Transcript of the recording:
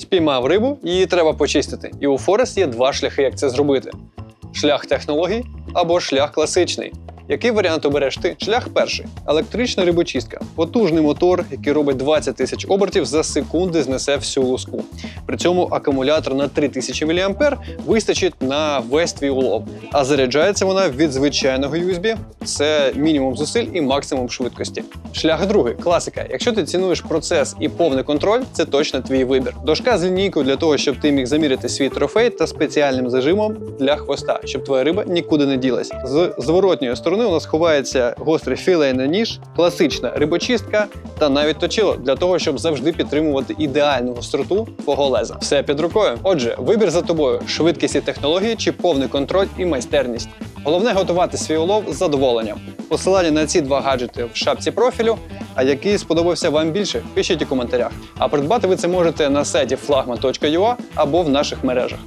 Спіймав рибу, її треба почистити. І у Форест є два шляхи, як це зробити: шлях технологій або шлях класичний. Який варіант обереш ти? Шлях перший електрична рибочистка. Потужний мотор, який робить 20 тисяч обертів за секунди, знесе всю луску. При цьому акумулятор на 3000 мА вистачить на весь твій улов. А заряджається вона від звичайного USB. Це мінімум зусиль і максимум швидкості. Шлях другий класика. Якщо ти цінуєш процес і повний контроль, це точно твій вибір. Дошка з лінійкою для того, щоб ти міг заміряти свій трофей та спеціальним зажимом для хвоста, щоб твоя риба нікуди не ділась. З зворотньої сторони у нас ховається гострий філейний ніж, класична рибочистка та навіть точило для того, щоб завжди підтримувати ідеальну гостроту твого леза. Все під рукою. Отже, вибір за тобою: швидкість і технології чи повний контроль і майстерність. Головне готувати свій улов з задоволенням. Посилання на ці два гаджети в шапці профілю. А який сподобався вам більше, пишіть у коментарях. А придбати ви це можете на сайті flagman.ua або в наших мережах.